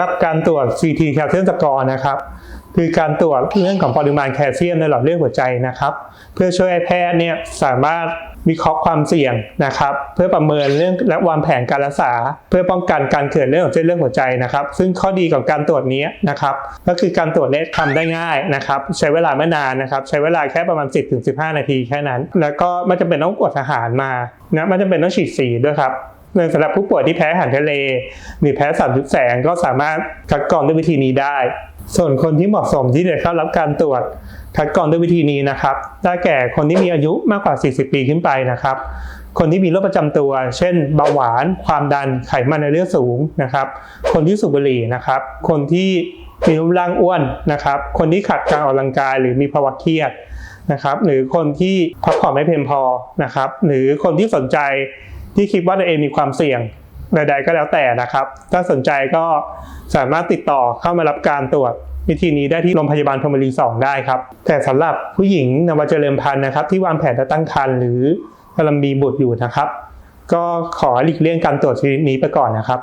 รับการตรวจ CT แคลเซียมสกอร์นะครับคือการตรวจเรื่องของปริมาณแคลเซียมในหลอดเลือดหัวใจนะครับ เพื่อช่วยแพทย์เนี่ยสามารถวิเคราะห์ความเสี่ยงนะครับ เพื่อประเมินเรื่องและวางแผนการรักษา เพื่อป้องกันการเกิดเรื่องของเส้นเลือดหัวใจนะครับ ซึ่งข้อดีของการตรวจนี้นะครับ ก็คือการตรวจเนี่ยทำได้ง่ายนะครับ ใช้เวลาไม่นานนะครับ ใช้เวลาแค่ประมาณ 10-15 นาทีแค่นั้น แล้วก็ไม่จำเป็นต้องกดอาหารมานะไม่จำเป็นต้องฉีดสีด้วยครับ นสำหรับผู้ป่วยที่แพ้อาหารทะเล หรือแพ้สารทึบแสงก็สามารถคัดกรองด้วยวิธีนี้ได้ ส่วนคนที่เหมาะสมที่จะเข้ารับการตรวจคัดกรองด้วยวิธีนี้นะครับได้แก่คนที่มีอายุมากกว่า 40 ปีขึ้นไปนะครับ คนที่มีโรคประจำตัว เช่น เบาหวาน ความดัน ไขมันในเลือดสูงนะครับ คนที่สูบบุหรี่นะครับ คนที่มีรูปร่างอ้วนนะครับ คนที่ขาดการออกกำลังกายหรือมีภาวะเครียดนะครับ หรือคนที่พักผ่อนไม่เพียงพอนะครับ หรือคนที่สนใจ ที่คิดว่าตัวเองมีความเสี่ยงใดๆก็แล้วแต่นะครับ ถ้าสนใจก็สามารถติดต่อเข้ามารับการตรวจวิธีนี้ได้ที่โรงพยาบาลพรมรีสองได้ครับ แต่สำหรับผู้หญิงนวัเจริญพันธุ์นะครับ ที่วางแผนจะตั้งครรภ์หรือกำลังมีบุตรอยู่นะครับ ก็ขอหลีกเลี่ยงการตรวจชนิดนี้ไปก่อนนะครับ